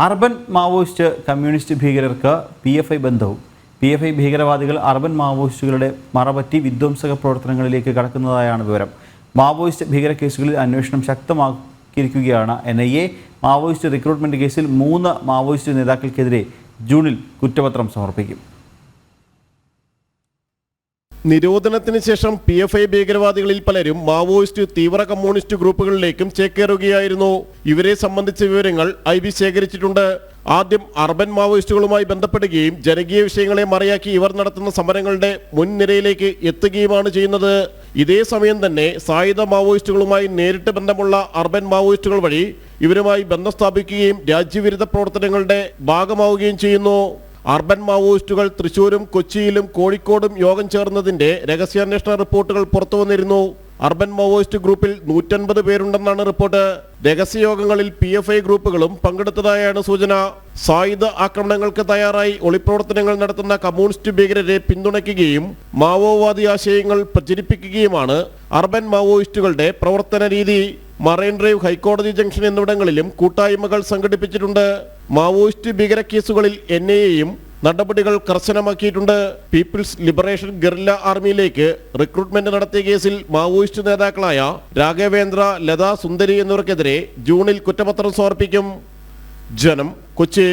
Urban Maoist communist ഭീകരർക്ക് P F I ബന്ധവും. P F I ഭീകരവാദികൾ അർബൻ മാവോയിസ്റ്റുകളുടെ മറപറ്റി വിധ്വംസക പ്രവർത്തനങ്ങളിലേക്ക് കടക്കുന്നതായാണ് വിവരം. മാവോയിസ്റ്റ് ഭീകര കേസുകളിൽ അന്വേഷണം ശക്തമാക്കിയിരിക്കുകയാണ് N I A. Maoist recruitment കേസിൽ മൂന്ന് മാവോയിസ്റ്റ് നേതാക്കൾക്കെതിരെ ജൂണിൽ കുറ്റപത്രം സമർപ്പിക്കും. നിരോധനത്തിന് ശേഷം പി എഫ് ഐ ഭീകരവാദികളിൽ പലരും മാവോയിസ്റ്റ് തീവ്ര കമ്മ്യൂണിസ്റ്റ് ഗ്രൂപ്പുകളിലേക്കും ചേക്കേറുകയായിരുന്നു. ഇവരെ സംബന്ധിച്ച വിവരങ്ങൾ ഐ ബി ശേഖരിച്ചിട്ടുണ്ട്. ആദ്യം അർബൻ മാവോയിസ്റ്റുകളുമായി ബന്ധപ്പെടുകയും ജനകീയ വിഷയങ്ങളെ മറയാക്കി ഇവർ നടത്തുന്ന സമരങ്ങളുടെ മുൻനിരയിലേക്ക് എത്തുകയുമാണ് ചെയ്യുന്നത്. ഇതേ സമയം തന്നെ സായുധ മാവോയിസ്റ്റുകളുമായി നേരിട്ട് ബന്ധമുള്ള അർബൻ മാവോയിസ്റ്റുകൾ വഴി ഇവരുമായി ബന്ധം സ്ഥാപിക്കുകയും രാജ്യവിരുദ്ധ പ്രവർത്തനങ്ങളുടെ ഭാഗമാവുകയും ചെയ്യുന്നു. അർബൻ മാവോയിസ്റ്റുകൾ തൃശൂരും കൊച്ചിയിലും കോഴിക്കോടും യോഗം ചേർന്നതിന്റെ രഹസ്യാന്വേഷണ റിപ്പോർട്ടുകൾ പുറത്തുവന്നിരുന്നു അർബൻ മാവോയിസ്റ്റ് ഗ്രൂപ്പിൽ നൂറ്റൻപത് പേരുണ്ടെന്നാണ് റിപ്പോർട്ട്. രഹസ്യയോഗങ്ങളിൽ പി എഫ് ഐ ഗ്രൂപ്പുകളും പങ്കെടുത്തതായാണ് സൂചന. സായുധ ആക്രമണങ്ങൾക്ക് തയ്യാറായി ഒളിപ്രവർത്തനങ്ങൾ നടത്തുന്ന കമ്മ്യൂണിസ്റ്റ് ഭീകരരെ പിന്തുണയ്ക്കുകയും മാവോവാദി ആശയങ്ങൾ പ്രചരിപ്പിക്കുകയുമാണ് അർബൻ മാവോയിസ്റ്റുകളുടെ പ്രവർത്തന രീതി. മറൈൻ ഡ്രൈവ് ഹൈക്കോടതി ജംഗ്ഷൻ എന്നിവിടങ്ങളിലും കൂട്ടായ്മകൾ സംഘടിപ്പിച്ചിട്ടുണ്ട്. മാവോയിസ്റ്റ് ഭീകര കേസുകളിൽ എൻ എയും നടപടികൾ കർശനമാക്കിയിട്ടുണ്ട്. പീപ്പിൾസ് ലിബറേഷൻ ഗറില്ല ആർമിയിലേക്ക് റിക്രൂട്ട്മെന്റ് നടത്തിയ കേസിൽ മാവോയിസ്റ്റ് നേതാക്കളായ രാഘവേന്ദ്ര ലത സുന്ദരി എന്നിവർക്കെതിരെ ജൂണിൽ കുറ്റപത്രം സമർപ്പിക്കും. ജനം കൊച്ചി.